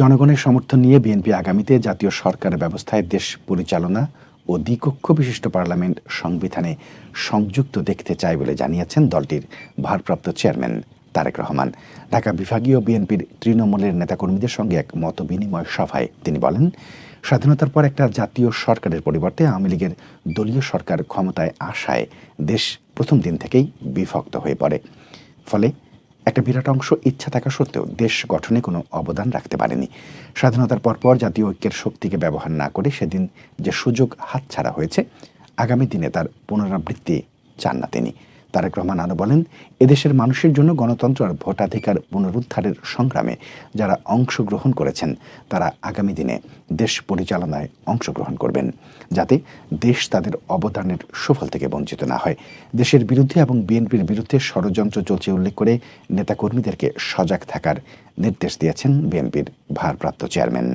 জনগণের সমর্থন নিয়ে বিএনপি আগামীতে জাতীয় সরকার ব্যবস্থায় দেশ পরিচালনা ও দ্বিকক্ষ বিশিষ্ট পার্লামেন্ট সংবিধানে সংযুক্ত দেখতে চায় বলে জানিয়েছেন দলটির ভারপ্রাপ্ত চেয়ারম্যান তারেক রহমান। ঢাকা বিভাগীয় বিএনপির তৃণমূলের নেতাকর্মীদের সঙ্গে এক মত বিনিময় সভায় তিনি বলেন, স্বাধীনতার পর একটা জাতীয় সরকারের পরিবর্তে আওয়ামী লীগের দলীয় সরকার ক্ষমতায় আসায় দেশ প্রথম দিন থেকেই বিভক্ত হয়ে পড়ে। ফলে একটা বিরাট অংশ ইচ্ছা থাকা সত্ত্বেও দেশ গঠনে কোনো অবদান রাখতে পারেনি। স্বাধীনতার পরপর জাতীয় ঐক্যের শক্তিকে ব্যবহার না করে সেদিন যে সুযোগ হাতছাড়া হয়েছে, আগামী দিনে তার পুনরাবৃত্তি চান না তিনি। তারেক রহমান আরও বলেন, এদেশের মানুষের জন্য গণতন্ত্র আর ভোটাধিকার পুনরুদ্ধারের সংগ্রামে যারা অংশগ্রহণ করেছেন, তারা আগামী দিনে দেশ পরিচালনায় অংশগ্রহণ করবেন, যাতে দেশ তাদের অবদানের সুফল থেকে বঞ্চিত না হয়। দেশের বিরুদ্ধে এবং বিএনপির বিরুদ্ধে ষড়যন্ত্র চলছে উল্লেখ করে নেতাকর্মীদেরকে সজাগ থাকার নির্দেশ দিয়েছেন বিএনপির ভারপ্রাপ্ত চেয়ারম্যান।